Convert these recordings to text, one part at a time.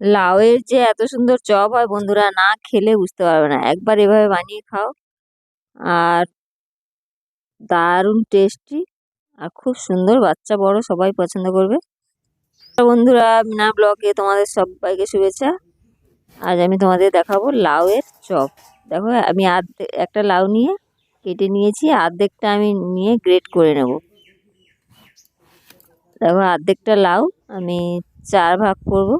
লাউয়ের যে এত সুন্দর চপ হয় বন্ধুরা, না খেলে বুঝতে পারবে না। একবার এভাবে বানিয়ে খাও। আর দারুণ টেস্টি আর খুব সুন্দর। বাচ্চা বড়, সবাই পছন্দ করবে। বন্ধুরা মিনা ব্লগে তোমাদের সবাইকে শুভেচ্ছা। আজ আমি তোমাদের দেখাবো লাউয়ের চপ। দেখো, আমি আর্ধেক একটা লাউ নিয়ে কেটে নিয়েছি। আর্ধেকটা আমি নিয়ে গ্রেট করে নেব। দেখো, আর্ধেকটা লাউ আমি চার ভাগ করব।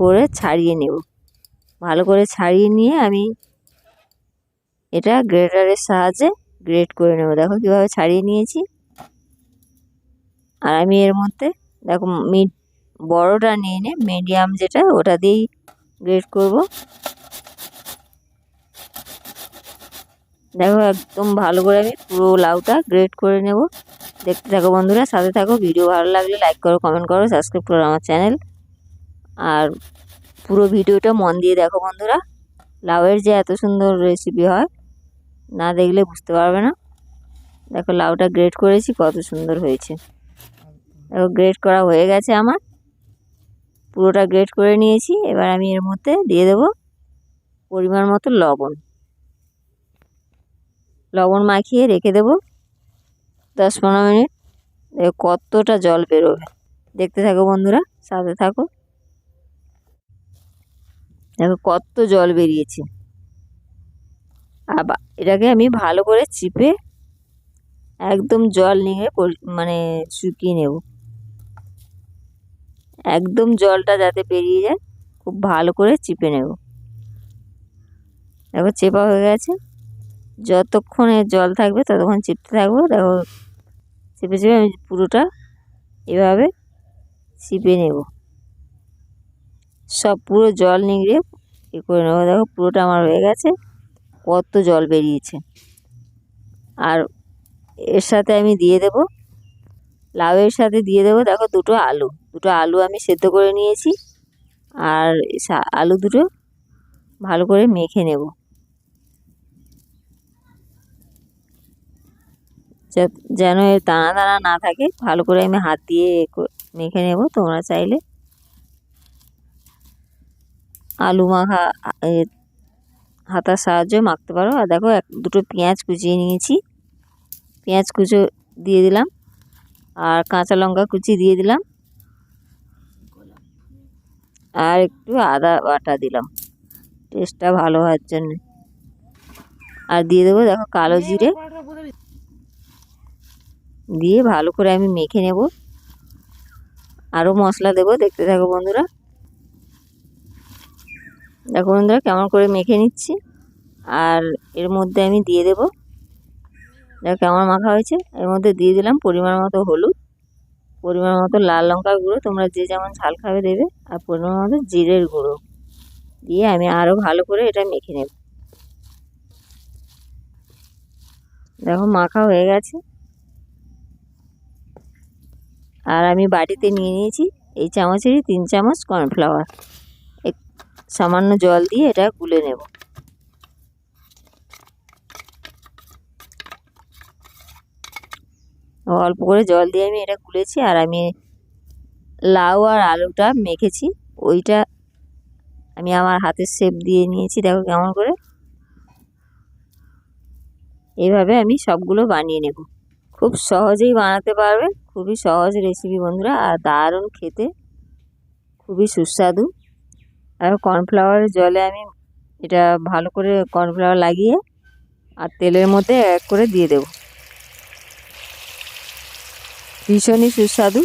করে ছাড়িয়ে নেব। ভালো করে ছাড়িয়ে নিয়ে আমি এটা গ্রেটারের সাহায্যে গ্রেট করে নেব। দেখো কীভাবে ছাড়িয়ে নিয়েছি। আর আমি এর মধ্যে দেখো মিড বড়টা নিয়ে নে মিডিয়াম যেটা, ওটা দিয়েই গ্রেট করব। দেখো একদম ভালো করে আমি পুরো লাউটা গ্রেট করে নেব। দেখতে থাকো বন্ধুরা, সাথে থাকো। ভিডিও ভালো লাগলে লাইক করো কমেন্ট করো সাবস্ক্রাইব করো আমার চ্যানেল আর পুরো ভিডিওটা মন দিয়ে দেখো বন্ধুরা। লাউয়ের যে এত সুন্দর রেসিপি হয়, না দেখলে বুঝতে পারবে না। দেখো লাউটা গ্রেট করেছি, কত সুন্দর হয়েছে। দেখো গ্রেট করা হয়ে গেছে আমার। পুরোটা গ্রেট করে নিয়েছি, এবার আমি এর মধ্যে দিয়ে দেব পরিমাণ মতো লবণ। লবণ মাখিয়ে রেখে দেব দশ পনেরো মিনিট। কতটা জল বেরোবে। দেখতে থাকো বন্ধুরা, সাথে থাকো। দেখো কত জল বেরিয়েছে। আবার এটাকে আমি ভালো করে চিপে একদম জল নিয়ে মানে শুকিয়ে নেব। একদম জলটা যাতে বেরিয়ে যায়, খুব ভালো করে চিপে নেব। দেখো চেপা হয়ে গেছে। যতক্ষণে জল থাকবে ততক্ষণ চিপতে থাকব। দেখো চেপে চেপে আমি পুরোটা এভাবে চিপে নেব। সব পুরো জল নিংড়ে এ করে নেব। দেখো, পুরোটা আমার হয়ে গেছে। কত জল বেরিয়েছে। আর এর সাথে আমি দিয়ে দেব, লাউয়ের সাথে দিয়ে দেবো, দেখো, দুটো আলু। দুটো আলু আমি সেদ্ধ করে নিয়েছি। আর আলু দুটো ভালো করে মেখে নেব। যেন এর দানা দানা না থাকে, ভালো করে আমি হাত দিয়ে মেখে নেব তোমরা চাইলে। আলু মাখা হাতার সাহায্যে মাখতে পারো। আর দেখো, এক, দুটো পেঁয়াজ কুচিয়ে নিয়েছি। পেঁয়াজ কুচো দিয়ে দিলাম। আর কাঁচা লঙ্কা কুচি দিয়ে দিলাম। আর একটু আদা বাটা দিলাম। টেস্টটা ভালো হওয়ার জন্য। আর দিয়ে দেবো, দেখো, কালো জিরে। দিয়ে ভালো করে আমি মেখে নেব। আরও মশলা দেবো, দেখতে থাকো বন্ধুরা। দেখো বন্ধুরা, কেমন করে মেখে নিচ্ছি। আর এর মধ্যে আমি দিয়ে দেব। দেখো কেমন মাখা হয়েছে। এর মধ্যে দিয়ে দিলাম পরিমাণ মতো হলুদ, পরিমাণ মতো লাল লঙ্কার গুঁড়ো। তোমরা যে যেমন ঝাল খাবে দেবে, আর পরিমাণ মতো জিরের গুঁড়ো। দিয়ে আমি আরও ভালো করে এটা মেখে নেব। দেখো মাখা হয়ে গেছে। আর আমি বাটিতে নিয়ে নিয়েছি এই চামচেরই তিন চামচ কর্নফ্লাওয়ার। সামান্য জল দিয়ে এটা গুলে নেব। অল্প করে জল দিয়ে আমি এটা গুলেছি আর আমি লাউ আর আলুটা মেখেছি। ওইটা আমি আমার হাতের শেপ দিয়ে নিয়েছি, দেখো কেমন করে। এইভাবে আমি সবগুলো বানিয়ে নেব। খুব সহজেই বানাতে পারবে, খুবই সহজ রেসিপি বন্ধুরা, আর দারুণ খেতে, খুবই সুস্বাদু। আর কর্নফ্লাওয়ারের জলে আমি এটা ভালো করে কর্নফ্লাওয়ার লাগিয়ে আর তেলের মধ্যে এক করে দিয়ে দেব। ভীষণই সুস্বাদু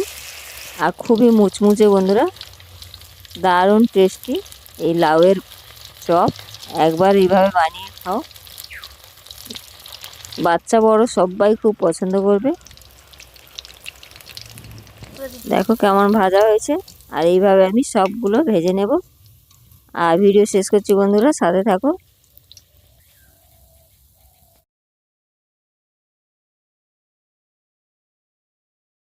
আর খুবই মুচমুচে বন্ধুরা। দারুণ টেস্টি এই লাউয়ের চপ। একবার এইভাবে বানিয়ে খাও। বাচ্চা বড় সবাই খুব পছন্দ করবে। দেখো কেমন ভাজা হয়েছে। আর এইভাবে আমি সবগুলো ভেজে নেব। আর ভিডিও শেষ করছি বন্ধুরা সাথে থাকো